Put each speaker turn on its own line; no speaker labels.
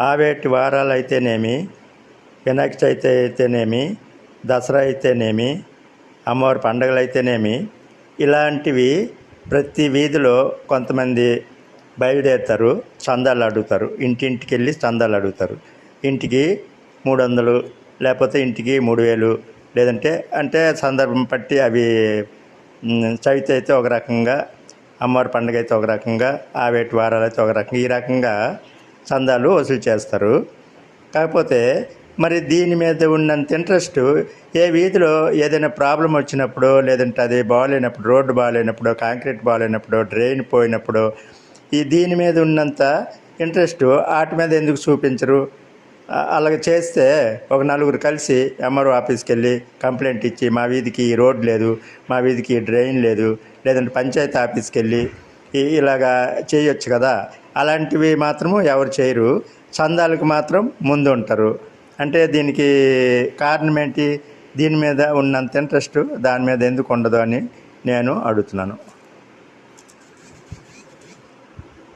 ఆవేటి వారాలు అయితేనేమి వినాయక చవితి అయితేనేమి దసరా అయితేనేమి అమ్మవారి పండుగలు అయితేనేమి ఇలాంటివి ప్రతి వీధిలో కొంతమంది బయలుదేరుతారు చందాలు అడుగుతారు ఇంటింటికి వెళ్ళి చందాలు అడుగుతారు. ఇంటికి మూడు వందలు లేకపోతే ఇంటికి మూడు వేలు లేదంటే అంటే సందర్భం బట్టి అవి చవితి అయితే ఒక రకంగా అమ్మవారి పండుగ అయితే ఒక రకంగా ఆవేటి వారాలు అయితే ఒక రకంగా ఈ రకంగా చందాలు వసూలు చేస్తారు. కాకపోతే మరి దీని మీద ఉన్నంత ఇంట్రెస్ట్ ఏ వీధిలో ఏదైనా ప్రాబ్లం వచ్చినప్పుడు లేదంటే అది బాగాలేనప్పుడు రోడ్డు బాగాలేనప్పుడు కాంక్రీట్ బాగాలేనప్పుడు డ్రైన్ పోయినప్పుడు ఈ దీని మీద ఉన్నంత ఇంట్రెస్ట్ వాటి మీద ఎందుకు చూపించరు? అలాగ చేస్తే ఒక నలుగురు కలిసి ఎంఆర్ఓ ఆఫీస్కి వెళ్ళి కంప్లైంట్ ఇచ్చి మా వీధికి రోడ్ లేదు మా వీధికి డ్రైన్ లేదు లేదంటే పంచాయతీ ఆఫీస్కి వెళ్ళి ఇలాగా చేయొచ్చు కదా. అలాంటివి మాత్రము ఎవరు చేయరు. చందాలకు మాత్రం ముందు ఉంటారు అంటే దీనికి కారణం ఏంటి? దీని మీద ఉన్నంత ఇంట్రెస్ట్ దాని మీద ఎందుకు ఉండదు అని నేను అడుగుతున్నాను.